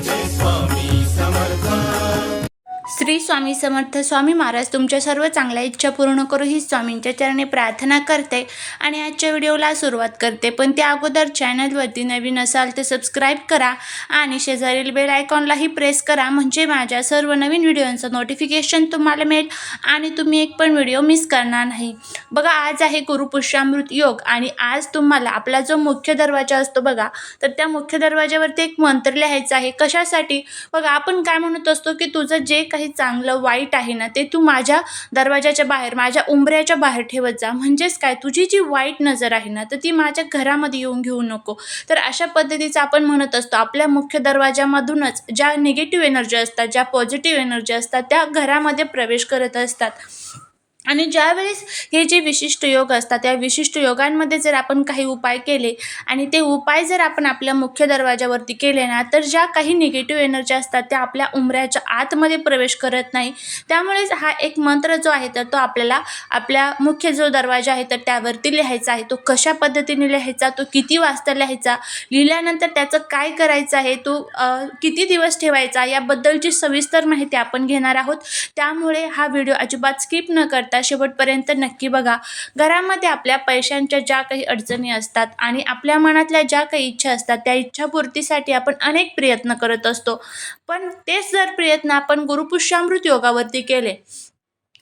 this one. Shri Swami Samarth Swami Maharaj तुमच्या सर्व चांगल्या इच्छा पूर्ण करू ही स्वामींच्या चरणी प्रार्थना करते आणि आजच्या व्हिडिओला सुरुवात करते. पण त्या अगोदर चॅनलवरती नवीन असाल तर सबस्क्राईब करा आणि शेजारील बेल आयकॉनलाही प्रेस करा म्हणजे माझ्या सर्व नवीन व्हिडिओंचं नोटिफिकेशन तुम्हाला मिळेल आणि तुम्ही एक पण व्हिडिओ मिस करणार नाही. बघा आज आहे गुरुपुष्यामृत योग आणि आज तुम्हाला आपला जो मुख्य दरवाजा असतो बघा तर त्या मुख्य दरवाजावरती एक मंत्र लिहायचं आहे. कशासाठी? बघा आपण काय म्हणत असतो की तुझं जे काही चांगलं वाईट आहे ना ते तू माझ्या दरवाजाच्या बाहेर माझ्या उंबऱ्याच्या बाहेर ठेवत जा. म्हणजेच काय? तुझी जी वाईट नजर आहे ना तर ती माझ्या घरामध्ये येऊन घेऊ नको. तर अशा पद्धतीचं आपण म्हणत असतो आपल्या मुख्य दरवाजामधूनच ज्या निगेटिव्ह एनर्जी असतात ज्या पॉझिटिव्ह एनर्जी असतात त्या घरामध्ये प्रवेश करत असतात. आणि ज्यावेळेस हे जे विशिष्ट योग असतात त्या विशिष्ट योगांमध्ये जर आपण काही उपाय केले आणि ते उपाय जर आपण आपल्या मुख्य दरवाजावरती केले ना तर ज्या काही निगेटिव्ह एनर्जी असतात त्या आपल्या उमऱ्याच्या आतमध्ये प्रवेश करत नाही. त्यामुळेच हा एक मंत्र जो आहे तर तो आपल्याला आपल्या मुख्य जो दरवाजा आहे तर त्यावरती लिहायचा आहे. तो कशा पद्धतीने लिहायचा तो किती वाजता लिहायचा लिहिल्यानंतर त्याचं काय करायचं आहे तो किती दिवस ठेवायचा याबद्दलची सविस्तर माहिती आपण घेणार आहोत. त्यामुळे हा व्हिडिओ अजिबात स्किप न करता शेवटपर्यंत नक्की बघा. घरामध्ये आपल्या पैशांच्या ज्या काही अडचणी असतात आणि आपल्या मनातल्या ज्या काही इच्छा असतात त्या इच्छापूर्तीसाठी आपण अनेक प्रयत्न करत असतो. पण तेच जर प्रयत्न आपण गुरुपुष्यामृत योगावरती केले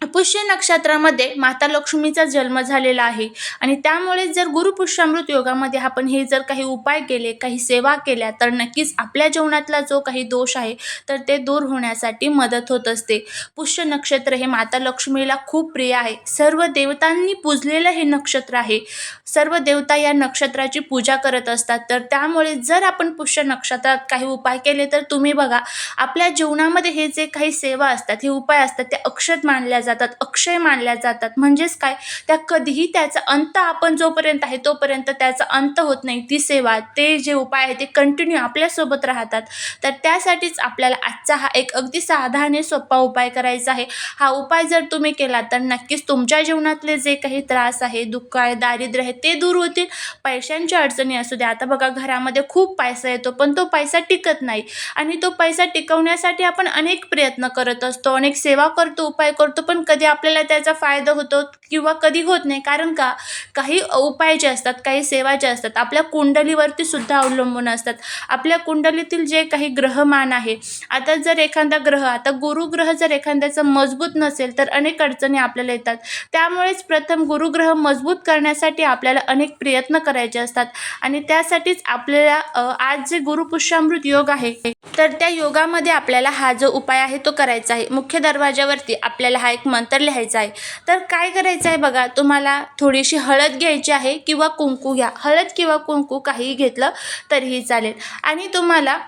पुष्य नक्षत्रामध्ये माता लक्ष्मीचा जन्म झालेला आहे. आणि त्यामुळे जर गुरुपुष्यामृत योगामध्ये आपण हे जर काही उपाय केले काही सेवा केल्या तर नक्कीच आपल्या जीवनातला जो काही दोष आहे तर ते दूर होण्यासाठी मदत होत असते. पुष्य नक्षत्र हे माता लक्ष्मीला खूप प्रिय आहे. सर्व देवतांनी पूजलेलं हे नक्षत्र आहे. सर्व देवता या नक्षत्राची पूजा करत असतात. तर त्यामुळे जर आपण पुष्य नक्षत्रात काही उपाय केले तर तुम्ही बघा आपल्या जीवनामध्ये हे जे काही सेवा असतात हे उपाय असतात ते अक्षत मानल्या जातात अक्षय मानल्या जातात. म्हणजेच काय? त्या कधीही त्याचा अंत आपण जोपर्यंत आहे तोपर्यंत त्याचा अंत होत नाही. ती सेवा ते जे उपाय आहे ते कंटिन्यू आपल्यासोबत राहतात. तर त्यासाठीच आपल्याला आजचा हा एक अगदी साधा आणि सोपा उपाय करायचा आहे. हा उपाय जर तुम्ही केला तर नक्कीच तुमच्या जीवनातले जे काही त्रास आहे दुःख आहे दारिद्र्य आहे ते दूर होतील. पैशांच्या अडचणी असू द्या. आता बघा घरामध्ये खूप पैसा येतो पण तो पैसा टिकत नाही. आणि तो पैसा टिकवण्यासाठी आपण अनेक प्रयत्न करत असतो अनेक सेवा करतो उपाय करतो पण कधी आपल्याला त्याचा फायदा होतो किंवा कधी होत नाही. कारण का? काही उपाय जे असतात काही सेवा ज्या असतात आपल्या कुंडलीवरती सुद्धा अवलंबून असतात. आपल्या कुंडलीतील जे काही ग्रहमान आहे आता जर एखादा ग्रह आता गुरुग्रह जर एखाद्याचा मजबूत नसेल तर अनेक अडचणी आपल्याला येतात. त्यामुळेच प्रथम गुरुग्रह मजबूत करण्यासाठी आपल्याला अनेक प्रयत्न करायचे असतात. आणि त्यासाठीच आपल्याला आज जे गुरुपुष्यामृत योग आहे तर त्या योगामध्ये आपल्याला हा जो उपाय आहे तो करायचा आहे. मुख्य दरवाजावरती आपल्याला हा एक मंत्र लिहायचा आहे. तर काय करायचं आहे बघा तुम्हाला थोडीशी हळद घ्यायची आहे किंवा कुंकू घ्या. हळद किंवा कुंकू काहीही घेतलं तरीही चालेल. आणि तुम्हाला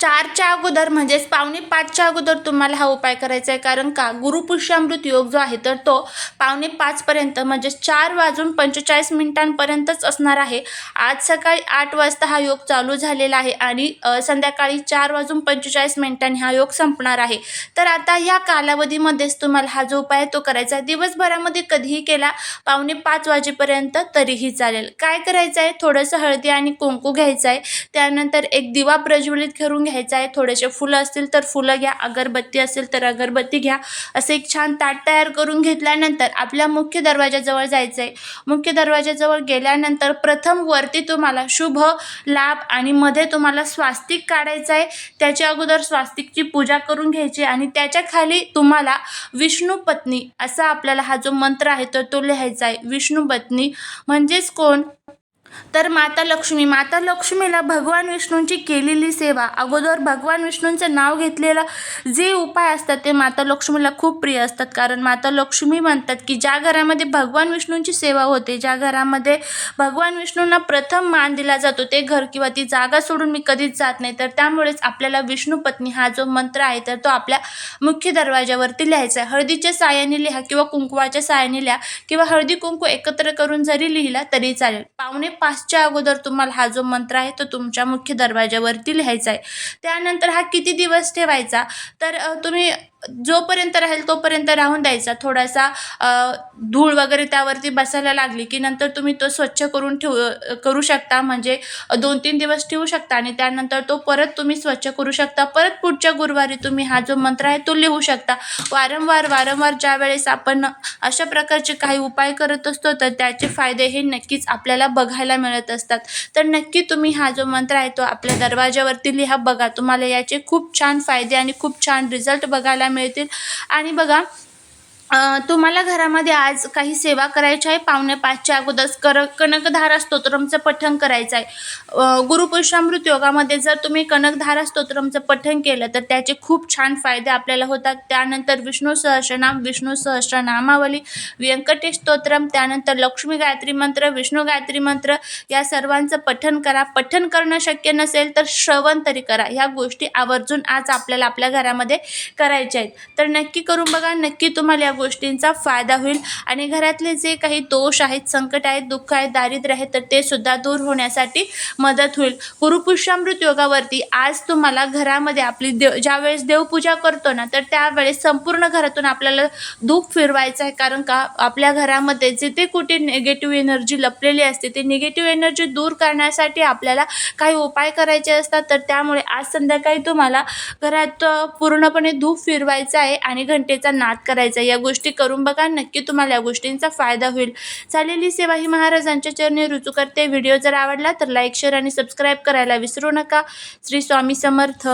चारच्या अगोदर म्हणजेच पावणे पाचच्या अगोदर तुम्हाला हा उपाय करायचा आहे. कारण का? गुरुपुष्यामृत योग जो आहे तर तो पावणे पाचपर्यंत म्हणजेच चार वाजून पंचेचाळीस मिनिटांपर्यंतच असणार आहे. आज सकाळी आठ वाजता हा योग चालू झालेला आहे आणि संध्याकाळी चार वाजून पंचेचाळीस मिनिटांनी हा योग संपणार आहे. तर आता या कालावधीमध्येच तुम्हाला हा जो उपाय आहे तो करायचा आहे. दिवसभरामध्ये कधीही केला पावणे पाच वाजेपर्यंत तरीही चालेल. काय करायचं आहे? थोडंसं हळदी आणि कुंकू घ्यायचं आहे. त्यानंतर एक दिवा प्रज्वलित करून घ्यायचा आहे. थोडेसे फुलं असतील तर फुलं घ्या अगरबत्ती असेल तर अगरबत्ती घ्या. असं एक छान ताट तयार करून घेतल्यानंतर आपल्या मुख्य दरवाजाजवळ जायचं आहे मुख्य दरवाजाजवळ गेल्यानंतर प्रथम वरती तुम्हाला शुभ लाभ आणि मध्ये तुम्हाला स्वास्तिक काढायचं आहे. त्याच्या अगोदर स्वास्तिकची पूजा करून घ्यायची आणि त्याच्याखाली तुम्हाला विष्णू पत्नी असा आपल्याला हा जो मंत्र आहे तर तो लिहायचा आहे. विष्णू पत्नी म्हणजेच कोण? तर माता लक्ष्मी माता लक्ष्मीला भगवान विष्णूंची केलेली सेवा अगोदर भगवान विष्णूंचं नाव घेतलेलं जे उपाय असतात ते माता लक्ष्मीला खूप प्रिय असतात. कारण माता लक्ष्मी म्हणतात की ज्या घरामध्ये भगवान विष्णूंची सेवा होते ज्या घरामध्ये भगवान विष्णूंना प्रथम मान दिला जातो ते घर किंवा ती जागा सोडून मी कधीच जात नाही. तर त्यामुळेच आपल्याला विष्णू पत्नी हा जो मंत्र आहे तर तो आपल्या मुख्य दरवाजावरती लिहायचा आहे. हळदीच्या साहाय्याने लिहा किंवा कुंकवाच्या साहाय्याने लिहा किंवा हळदी कुंकू एकत्र करून जरी लिहिला तरी चालेल. पाहुणे पाचच्या अगोदर तुम्हाला हा जो मंत्र आहे तो तुमच्या मुख्य दरवाज्यावरती लिहायचा आहे. त्यानंतर हा किती दिवस ठेवायचा? तर तुम्ही जोपर्यंत राहील तोपर्यंत राहून द्यायचा. थोडासा धूळ वगैरे त्यावरती बसायला लागली की नंतर तुम्ही तो स्वच्छ करून ठेवू करू शकता. म्हणजे दोन तीन दिवस ठेवू शकता आणि त्यानंतर तो परत तुम्ही स्वच्छ करू शकता. परत पुढच्या गुरुवारी तुम्ही हा जो मंत्र आहे तो लिहू शकता. वारंवार वारंवार ज्या वेळेस आपण अशा प्रकारचे काही उपाय करत असतो तर त्याचे फायदे हे नक्कीच आपल्याला बघायला मिळत असतात. तर नक्की तुम्ही हा जो मंत्र आहे तो आपल्या दरवाजावरती लिहा बघा. तुम्हाला याचे खूप छान फायदे आणि खूप छान रिझल्ट बघायला मिळतील. आणि बघा तुम्हाला घरामध्ये आज काही सेवा करायची आहे? पावणे पाचच्या अगोदर कर कनकधारा स्तोत्रमचं पठण करायचं आहे. गुरुपुरुषामृत योगामध्ये जर तुम्ही कनकधारा स्तोत्रमचं पठण केलं तर त्याचे खूप छान फायदे आपल्याला होतात. त्यानंतर विष्णू सहस्रनाम विष्णू सहस्रनामावली व्यंकटेश स्तोत्रम त्यानंतर लक्ष्मी गायत्री मंत्र विष्णू गायत्री मंत्र या सर्वांचं पठण करा. पठण करणं शक्य नसेल तर श्रवण तरी करा. ह्या गोष्टी आवर्जून आज आपल्याला आपल्या घरामध्ये करायच्या आहेत. तर नक्की करून बघा. नक्की तुम्हाला गोष्टींचा फायदा होईल. आणि घरातले जे काही दोष आहेत संकट आहेत दुःख आहेत दारिद्र्य आहेत तर ते सुद्धा दूर होण्यासाठी मदत होईल. गुरुपुष्यामृत योगावरती आज तुम्हाला घरामध्ये आपली देव ज्यावेळेस देवपूजा करतो ना तर त्यावेळेस संपूर्ण घरातून आपल्याला दुःख फिरवायचं आहे. कारण का आपल्या घरामध्ये जिथे कुठे निगेटिव्ह एनर्जी लपलेली असते ते निगेटिव्ह एनर्जी दूर करण्यासाठी आपल्याला काही उपाय करायचे असतात. तर त्यामुळे आज संध्याकाळी तुम्हाला घरात पूर्णपणे धूप फिरवायचा आहे आणि घंटेचा नाद करायचा आहे. या गोष्टी करून बघा नक्की तुम्हाला या गोष्टींचा फायदा होईल. झालेली सेवा ही महाराजांच्या चरणी रुजू करते. व्हिडिओ जर आवडला तर लाईक शेअर आणि सबस्क्राईब करायला विसरू नका. श्री स्वामी समर्थ.